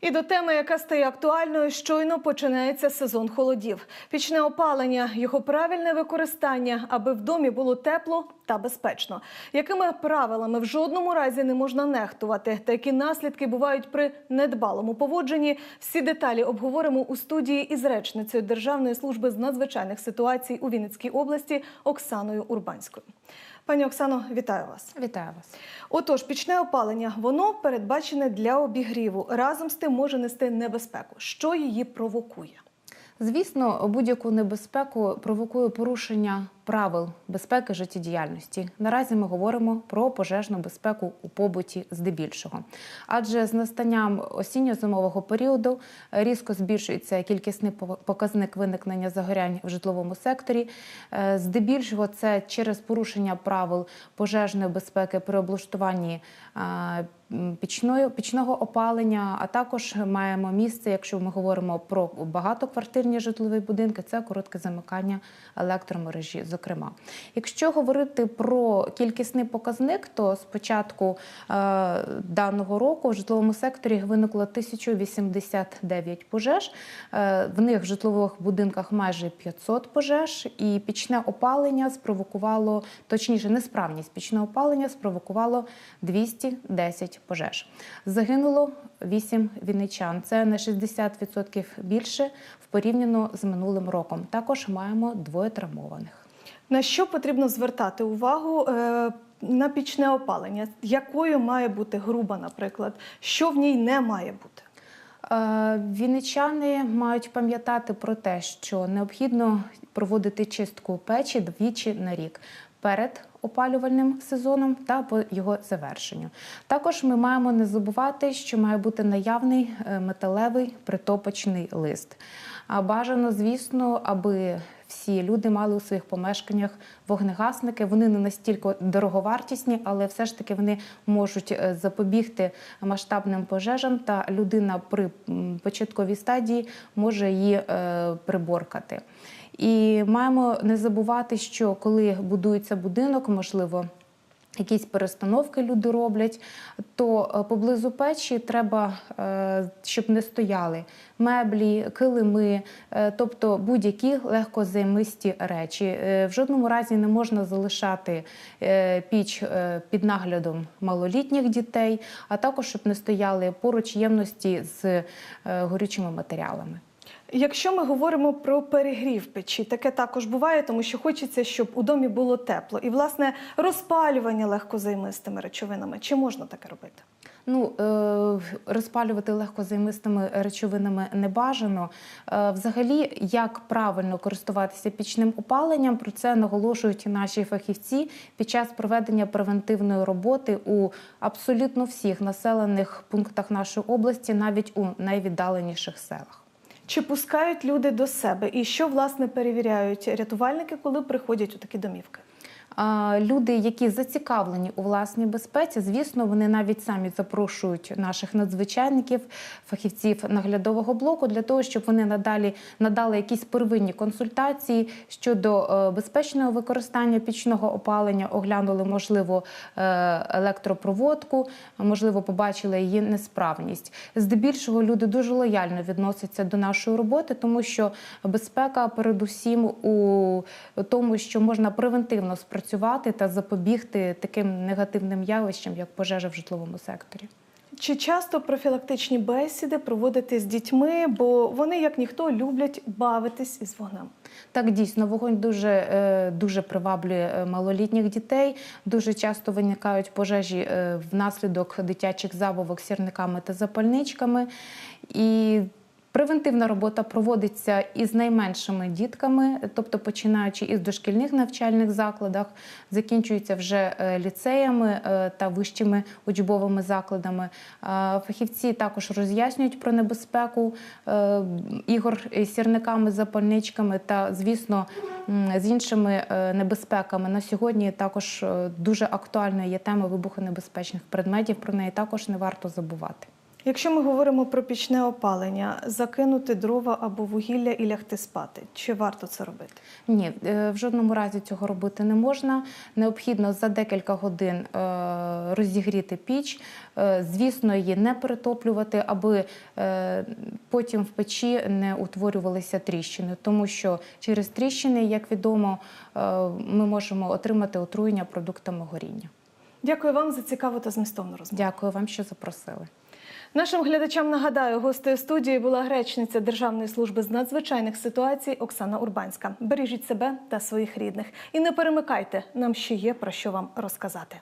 І до теми, яка стає актуальною, щойно починається сезон холодів. Пічне опалення, його правильне використання, аби в домі було тепло та безпечно. Якими правилами в жодному разі не можна нехтувати, та які наслідки бувають при недбалому поводженні? Всі деталі обговоримо у студії із речницею Державної служби з надзвичайних ситуацій у Вінницькій області Оксаною Урбанською. Пані Оксано, вітаю вас. Вітаю вас. Отож, пічне опалення воно передбачене для обігріву. Разом з тим може нести небезпеку. Що її провокує? Звісно, будь-яку небезпеку провокує порушення правил безпеки життєдіяльності. Наразі ми говоримо про пожежну безпеку у побуті здебільшого. Адже з настанням осінньо-зимового періоду різко збільшується кількісний показник виникнення загорянь в житловому секторі. Е, Здебільшого це через порушення правил пожежної безпеки при облаштуванні е, пічного опалення, а також маємо місце, якщо ми говоримо про багатоквартирні житлові будинки, це коротке замикання електромережі. Зокрема, якщо говорити про кількісний показник, то з початку е, даного року в житловому секторі виникло 1089 пожеж. Е, в них в житлових будинках майже 500 пожеж, і пічне опалення спровокувало, точніше, несправність пічного опалення спровокувало 210 пожеж. Загинуло 8 вінничан. Це на 60% більше в порівняно з минулим роком. Також маємо двоє травмованих. На що потрібно звертати увагу е, на пічне опалення? Якою має бути груба, наприклад? Що в ній не має бути? Е, Вінничани мають пам'ятати про те, що необхідно проводити чистку печі двічі на рік перед опалювальним сезоном та по його завершенню. Також ми маємо не забувати, що має бути наявний е, металевий притопочний лист. А бажано, звісно, аби всі люди мали у своїх помешканнях вогнегасники. Вони не настільки дороговартісні, але все ж таки вони можуть е, запобігти масштабним пожежам, та людина при початковій стадії може її е, приборкати. І маємо не забувати, що коли будується будинок, можливо. Якісь перестановки люди роблять, то е, поблизу печі треба, е, щоб не стояли меблі, килими, е, тобто будь-які легкозаймисті речі. В жодному разі не можна залишати піч під наглядом малолітніх дітей, а також щоб не стояли поруч ємності з горючими матеріалами. Якщо ми говоримо про перегрів печі, таке також буває, тому що хочеться, щоб у домі було тепло. І, власне, розпалювання легкозаймистими речовинами. Чи можна таке робити? Ну, е, розпалювати легкозаймистими речовинами не бажано. Е, Взагалі, як правильно користуватися пічним опаленням, про це наголошують і наші фахівці під час проведення превентивної роботи у абсолютно всіх населених пунктах нашої області, навіть у найвіддаленіших селах. Чи пускають люди до себе? І що, власне, перевіряють рятувальники, коли приходять у такі домівки? Люди, які зацікавлені у власній безпеці, звісно, вони навіть самі запрошують наших надзвичайників, фахівців наглядового блоку для того, щоб вони надалі надали якісь первинні консультації щодо е, безпечного використання пічного опалення, оглянули, можливо, е, електропроводку, можливо, побачили її несправність. Здебільшого люди дуже лояльно відносяться до нашої роботи, тому що безпека, передусім, у тому, що можна превентивно спрацювати та запобігти таким негативним явищам, як пожежа в житловому секторі. Чи часто профілактичні бесіди проводити з дітьми, бо вони, як ніхто, люблять бавитись із вогнем? Так, дійсно, вогонь дуже, е, дуже приваблює е, малолітніх дітей. Дуже часто виникають пожежі е, внаслідок дитячих забавок сірниками та запальничками. І Превентивна робота проводиться із найменшими дітками, тобто починаючи із дошкільних навчальних закладах, закінчується вже е, ліцеями е, та вищими учбовими закладами. Е, Фахівці також роз'яснюють про небезпеку ігор сірниками, запальничками та, звісно, з іншими небезпеками. На сьогодні також дуже актуальною є тема вибухонебезпечних предметів. Про неї також не варто забувати. Якщо ми говоримо про пічне опалення, закинути дрова або вугілля і лягти спати, чи варто це робити? Ні, е, в жодному разі цього робити не можна. Необхідно за декілька годин е, розігріти піч. Е, Звісно, її не перетоплювати, аби потім в печі не утворювалися тріщини, тому що через тріщини, як відомо, ми можемо отримати отруєння продуктами горіння. Дякую вам за цікаву та змістовну розмову. Дякую вам, що запросили. Нашим глядачам нагадаю, гостею студії була гречниця Державної служби з надзвичайних ситуацій Оксана Урбанська. Бережіть себе та своїх рідних і не перемикайте. Нам ще є про що вам розказати.